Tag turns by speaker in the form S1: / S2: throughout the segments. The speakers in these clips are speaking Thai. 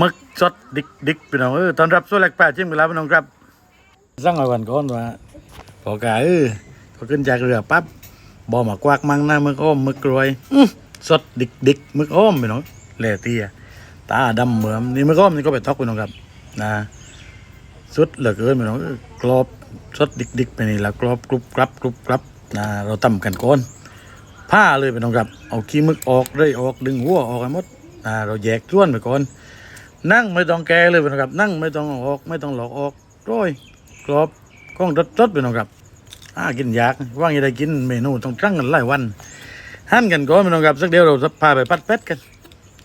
S1: มึกสดดิกดิกพี่น้องเออตอนรับสู้แหลกแปดจิ้มกันแล้วพี่น้องครับสั่งเอาวันก่อนว่าพอกาเออพอขึ้นจากเรือปั๊บบอมากวากมังหน้ามึกอ้อมมึกกรวยสดดิกดิกมึกอ้อมพี่น้องแหล่เตี้ยตาดำเหมือมนี่มึกอ้อมนี่ก็ไปทอกพี่น้องครับ นะสุดเหลือเกินพี่น้องเออกรอบสดดิกดิกไปนี่ละกรอบกรุบกรับกรุบกรับนะเราตำกันก่อนผ้าเลยพี่น้องครับ เอาขี้มึกออกเลยออกดึงหัวออกให้หมดนะเราแยกส่วนไปก่อน นั่งไม่ต้องแกเลยเป็นครับ นั่งไม่ต้องออกไม่ต้องหลอกออกร้อยกรอบกล้องรสรสเป็นครับอากินยากว่างจะได้กินเมนูต้องตั้งกันหลายวันหั่นกันก่อนเป็นครับสักเดียวเราจะพาไปปัดเป็ดกัน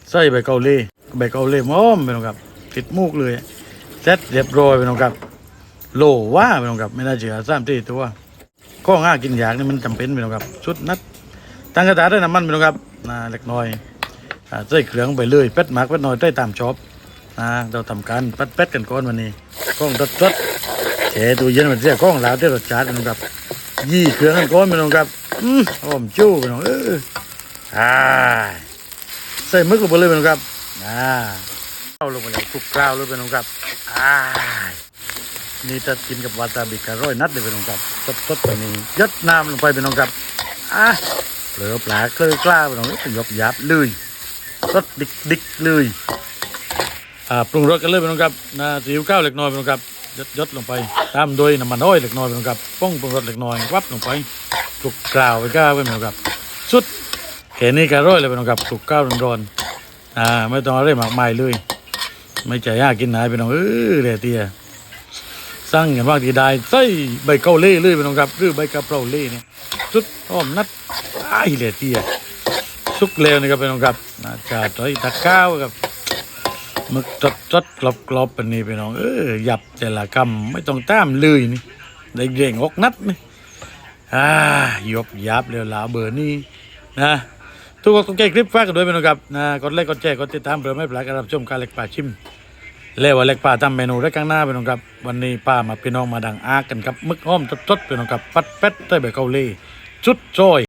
S1: ใส่ใบเกาหลีใบเกาหลีม้อมเป็นครับ ติดมูกเลยเสร็จเรียบร้อยเป็นครับ โลว่าเป็นครับ ไม่น่าเชื่อสามที่ตัวข้องห้ากินยากนี่มันจำเป็นเป็นครับ ชุดนัดตั้งกระถาษด้วยน้ำมันเป็นครับน่าเล็กน้อยใส่เครื่องไปเลยเป็ดหมักเป็ดน้อยได้ตามชอบ นะเราทำการปัดเป็ดกันก่อนวันนี้กล้องรถรถแช่ตู้เย็นมันเสียกล้องแล้วได้รสชาติมันครับยี่เครื่องกันก่อนพี่น้องครับอืมหอมจู้พี่น้องเอออ่าใส่มึกลงไปเลยพี่น้องครับอ่าเอาลงไปเลยคลุกกล้าวเลยพี่น้องครับอ่านี่จะกินกับวาซาบิกอร่อยนัดเลยพี่น้องครับสดๆแบบนี้ยัดน้ำลงไปพี่น้องครับอะเหลือปลาเคลือกล้าพี่น้องเอ้ยยกยับเลยสดดิกๆเลย ปรุงรสกันเลยพี่น้องครับนะซีอิ๊วข้าวเล็กน้อยพี่น้องครับยดยดลงไป ตามโดยน้ำมันอ้อยเล็กน้อยพี่น้องครับป้องปรุงรสเล็กน้อยวับลงไปคลุกกล่าวไปก้าวไปพี่น้องครับสุดแค่นี้ก็ร่อยเลยพี่น้องครับคลุกข้าวร้อนๆอ่าไม่ต้องอะไรมากมายเลย ไม่ใจยากกินไหนพี่น้องเออเดี๋ยวเตี้ยสั่งอย่างบาทีได้ใส่ใบเกาเล่เลยพี่น้องครับหรือใบกะเพราเล่เนี่ยสุดหอมนัดไอ้เดี๋ยวเตี้ยสุกเร็วนะครับพี่น้องครับน่าจะถอยตะก้าวครับ มึกจดจดกรอบกรอบปนนี้ไปน้อง เออหยับแต่ละคำไม่ต้องตามเลยนี่ได้เร่งออกนัดนี่อ่ายบยับเร็วลาเบอร์นี่นะ ทุกคนต้องแก้คลิปฝากกันด้วยไปน้องครับนะกดไลค์กดแชร์กดติดตามเพื่อไม่พลาดการรับชมการเล็กป่าชิมแล้วว่าเล็กป่าทำเมนูได้ข้างหน้าไปน้องครับ วันนี้ป้ามาพี่น้องมาดังอากันครับมึกอ้อมจดจดไปน้องครับปัดเป็ดใต้ใบเกาหลีจุดจอย